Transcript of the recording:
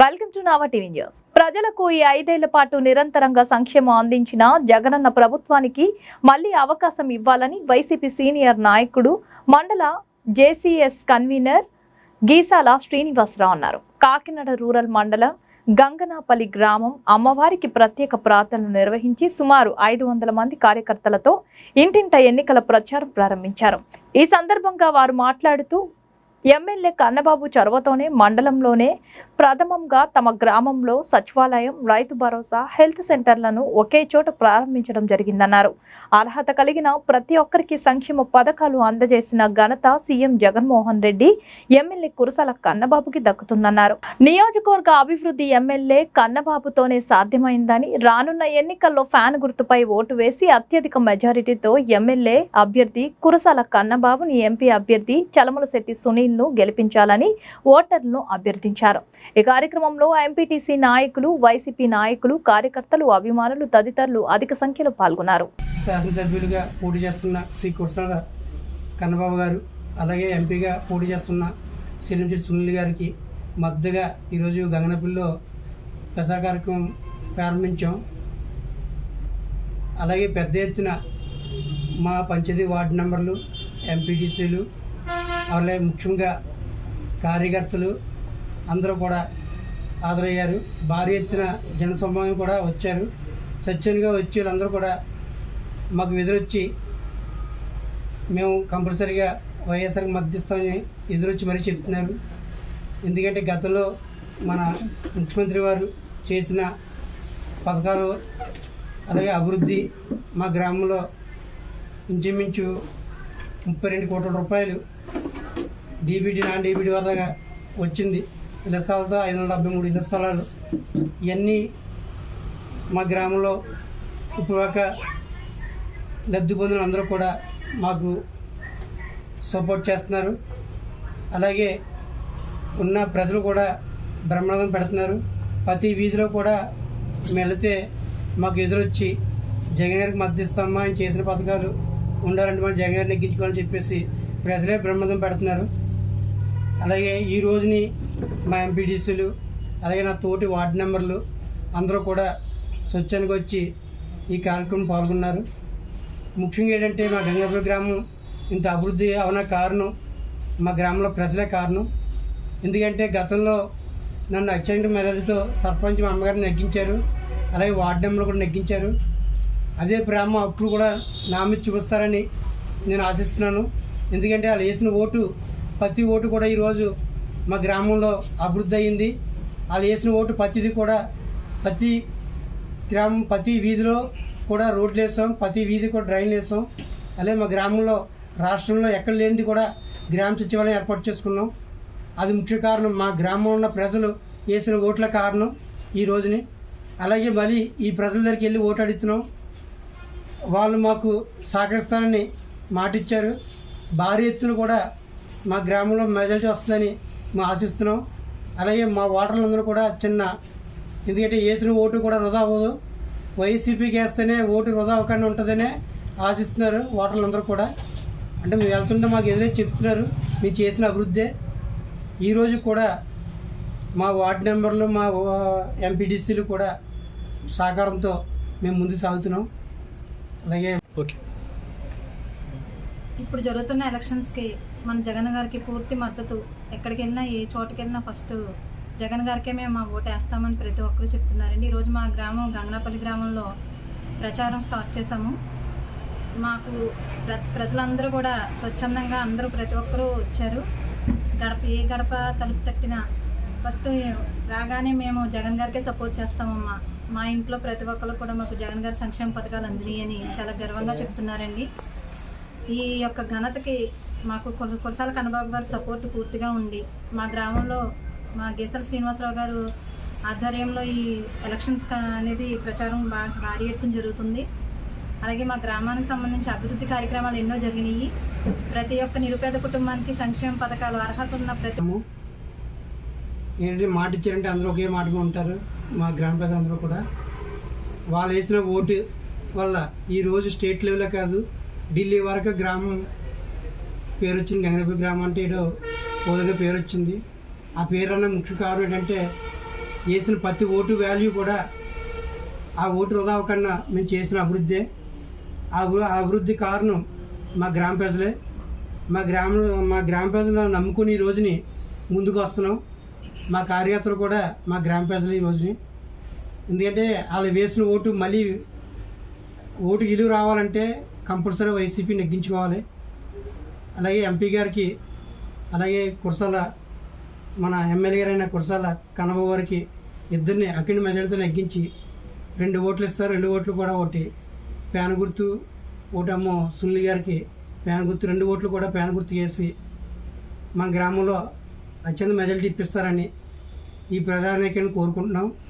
Welcome to Nava TV news. ప్రజలకు ఈ ఐదేళ్ళ పాటు నిరంతరంగా సంక్షేమం అందించిన జగనన్న ప్రభుత్వానికి మళ్ళీ అవకాశం ఇవ్వాలని వైసీపీ సీనియర్ నాయకుడు మండల జేసీఎస్ కన్వీనర్ గీసాల శ్రీనివాసరావు అన్నారు. కాకినాడ రూరల్ మండల గంగనాపల్లి గ్రామం అమ్మవారికి ప్రత్యేక ప్రార్థనలు నిర్వహించి సుమారు ఐదు వందల మంది కార్యకర్తలతో ఇంటింట ఎన్నికల ప్రచారం ప్రారంభించారు. ఈ సందర్భంగా వారు మాట్లాడుతూ ఎమ్మెల్యే కన్నబాబు చొరవతోనే మండలంలోనే ప్రథమంగా తమ గ్రామంలో సచివాలయం రైతు భరోసా హెల్త్ సెంటర్లను ఒకే చోట ప్రారంభించడం జరిగిందన్నారు. అర్హత కలిగిన ప్రతి ఒక్కరికి సంక్షేమ పథకాలు అందజేసిన ఘనత సీఎం జగన్మోహన్ రెడ్డి ఎమ్మెల్యే కురసాల కన్నబాబుకి దక్కుతుందన్నారు. నియోజకవర్గ అభివృద్ధి ఎమ్మెల్యే కన్నబాబుతోనే సాధ్యమైందని రానున్న ఎన్నికల్లో ఫ్యాన్ గుర్తుపై ఓటు వేసి అత్యధిక మెజారిటీతో ఎమ్మెల్యే అభ్యర్థి కురసాల కన్నబాబుని ఎంపీ అభ్యర్థి చలమలశెట్టి సునీల్ ను గెలిపించాలని ఓటర్లను అభ్యర్థించారు. ఈ కార్యక్రమంలో ఎంపీటీసీ నాయకులు వైసీపీ నాయకులు కార్యకర్తలు అభిమానులు తదితరులు అధిక సంఖ్యలో పాల్గొన్నారు. శాసనసభ్యులుగా పోటీ చేస్తున్న శ్రీ కుర్సాల కన్నబాబు గారు అలాగే ఎంపీగా పోటీ చేస్తున్న సిలించెట్టి సునీల్ గారికి మద్దతుగా ఈరోజు గంగనపల్లిలో ప్రచార కార్యక్రమం ప్రారంభించాం. అలాగే పెద్ద ఎత్తున మా పంచాయతీ వార్డు మెంబర్లు ఎంపీటీసీలు అలాగే ముఖ్యంగా కార్యకర్తలు అందరూ కూడా హాజరయ్యారు. భారీ ఎత్తున జనసమూహం కూడా వచ్చారు. సత్యంగా వచ్చి వాళ్ళందరూ కూడా మాకు ఎదురొచ్చి మేము కంపల్సరీగా వైఎస్ఆర్కి మద్దతిస్తామని ఎదురొచ్చి మరీ చెప్తున్నారు. ఎందుకంటే గతంలో మన ముఖ్యమంత్రి వారు చేసిన పథకాలు అలాగే అభివృద్ధి మా గ్రామంలో ఇంచుమించు ముప్పై రెండు కోట్ల రూపాయలు డీబీటీ నాన్ డీబీటీ వద్ద వచ్చింది. ఇళ్ళ స్థలాలతో ఐదు వందల డెబ్బై మూడు ఇళ్ళ స్థలాలు. ఇవన్నీ మా గ్రామంలో ఇప్పటిదాకా లబ్ధి పొందిన అందరూ కూడా మాకు సపోర్ట్ చేస్తున్నారు. అలాగే ఉన్న ప్రజలు కూడా బ్రహ్మాదం పెడుతున్నారు. ప్రతి వీధిలో కూడా మేము వెళితే మాకు ఎదురొచ్చి జగన్ గారికి మద్దతు ఇస్తామా ఆయన చేసిన పథకాలు ఉండాలంటే మనం జగన్ గారిని నెగ్గించుకోవాలని చెప్పేసి ప్రజలే బ్రహ్మదం పెడుతున్నారు. అలాగే ఈ రోజుని మా ఎంపీడీసీలు అలాగే నా తోటి వార్డు నెంబర్లు అందరూ కూడా స్వచ్ఛానికి వచ్చి ఈ కార్యక్రమం పాల్గొన్నారు. ముఖ్యంగా ఏంటంటే మా గంగాపురం గ్రామం ఇంత అభివృద్ధి అవన కారణం మా గ్రామంలో ప్రజలే కారణం. ఎందుకంటే గతంలో నన్ను అత్యంత మెదడుతో సర్పంచ్ మా అమ్మగారిని నెగ్గించారు అలాగే వార్డు నెంబర్లు కూడా నెగ్గించారు. అదే ప్రేమ అప్పుడు కూడా నా మీద చూపిస్తారని నేను ఆశిస్తున్నాను. ఎందుకంటే వాళ్ళు వేసిన ఓటు ప్రతి ఓటు కూడా ఈరోజు మా గ్రామంలో అభివృద్ధి అయింది. వాళ్ళు వేసిన ఓటు ప్రతిది కూడా ప్రతి గ్రామం ప్రతి వీధిలో కూడా రోడ్లు వేసాం ప్రతి వీధి కూడా డ్రైన్లు వేసాం. అలాగే మా గ్రామంలో రాష్ట్రంలో ఎక్కడ లేనిది కూడా గ్రామ సచివాలయం ఏర్పాటు చేసుకున్నాం. అది ముఖ్య కారణం. మా గ్రామంలో ఉన్న ప్రజలు వేసిన ఓట్ల కారణం ఈ రోజుని. అలాగే మళ్ళీ ఈ ప్రజల దగ్గరికి వెళ్ళి ఓటు అడుగుతున్నాం. వాళ్ళు మాకు సహకరిస్తానని మాటిచ్చారు. భారీ ఎత్తున కూడా మా గ్రామంలో మెజారిటీ వస్తుందని మేము ఆశిస్తున్నాం. అలాగే మా ఓటర్లందరూ కూడా చిన్న ఎందుకంటే వేసిన ఓటు కూడా వృధా అవ్వదు. వైసీపీకి వేస్తేనే ఓటు వృధా అవ్వకుండా ఉంటుందనే ఆశిస్తున్నారు ఓటర్లందరూ కూడా. అంటే మేము వెళ్తుంటే మాకు ఎదురే చెప్తున్నారు. మీరు చేసిన అభివృద్ధే. ఈరోజు కూడా మా వార్డు నెంబర్లు మా ఎంపీడీసీలు కూడా సహకారంతో మేము ముందుకు సాగుతున్నాం. అలాగే ఓకే. ఇప్పుడు జరుగుతున్న ఎలక్షన్స్కి మన జగన్ గారికి పూర్తి మద్దతు. ఎక్కడికి వెళ్ళినా ఏ చోటుకి వెళ్ళినా ఫస్ట్ జగన్ గారికే మేము మా ఓటు వేస్తామని ప్రతి ఒక్కరు చెప్తున్నారండి. ఈరోజు మా గ్రామం గంగనాపల్లి గ్రామంలో ప్రచారం స్టార్ట్ చేశాము. మాకు ప్ర ప్రజలందరూ కూడా స్వచ్ఛందంగా అందరూ ప్రతి ఒక్కరూ వచ్చారు. గడప ఏ గడప తలుపు తట్టినా ఫస్ట్ రాగానే మేము జగన్ గారికే సపోర్ట్ చేస్తామమ్మా. మా ఇంట్లో ప్రతి ఒక్కరు కూడా మాకు జగన్ గారి సంక్షేమ పథకాలు అందినాయి అని చాలా గర్వంగా చెప్తున్నారండి. ఈ యొక్క ఘనతకి మాకు కొ- కురసాల కన్నబాబు గారు సపోర్ట్ పూర్తిగా ఉంది. మా గ్రామంలో మా గేసల శ్రీనివాసరావు గారు ఆధ్వర్యంలో ఈ ఎలక్షన్స్ అనేది ప్రచారం బాగా భారీ ఎత్తున జరుగుతుంది. అలాగే మా గ్రామానికి సంబంధించి అభివృద్ధి కార్యక్రమాలు ఎన్నో జరిగినాయి. ప్రతి ఒక్క నిరుపేద కుటుంబానికి సంక్షేమ పథకాలు అర్హత ఉన్న ప్రతి ఏంటంటే మాట ఇచ్చారంటే అందరూ ఒకే మాటగా ఉంటారు. మా గ్రామ ప్రజలు అందరూ కూడా. వాళ్ళు వేసిన ఓటు వల్ల ఈరోజు స్టేట్ లెవెల్లో కాదు ఢిల్లీ వరకు గ్రామం పేరు వచ్చింది గంగనపల్లి గ్రామం అంటే ఏదో పోదగా పేరు వచ్చింది ఆ పేరు అన్న ముఖ్య కారణం ఏంటంటే వేసిన ప్రతి ఓటు వాల్యూ కూడా ఆ ఓటు వృధా అవ్వకుండా మేము చేసిన అభివృద్ధి. ఆ అభివృద్ధి కారణం మా గ్రామ ప్రజలే. మా గ్రామ మా గ్రామ ప్రజలను నమ్ముకుని ఈ రోజుని ముందుకు వస్తున్నాం. మా కార్యకర్తలు కూడా మా గ్రామ ప్రజలు ఈ రోజుని. ఎందుకంటే వాళ్ళు వేసిన ఓటు మళ్ళీ ఓటు విలువ రావాలంటే కంపల్సరీ వైసీపీ నెగ్గించుకోవాలి. అలాగే ఎంపీ గారికి అలాగే కురసాల మన ఎమ్మెల్యే గారైన కురసాల కనబాబు గారికి ఇద్దరిని అఖండ మెజారిటీతో నెగ్గించి రెండు ఓట్లు ఇస్తారు. రెండు ఓట్లు కూడా ఒకటి ప్యాన్ గుర్తు ఒకటేమో సునీల్ గారికి ప్యాన్ గుర్తు రెండు ఓట్లు కూడా ప్యాన్ గుర్తు వేసి మా గ్రామంలో అత్యంత మెజారిటీ ఇప్పిస్తారని ఈ ప్రధాన కోరుకుంటున్నాం.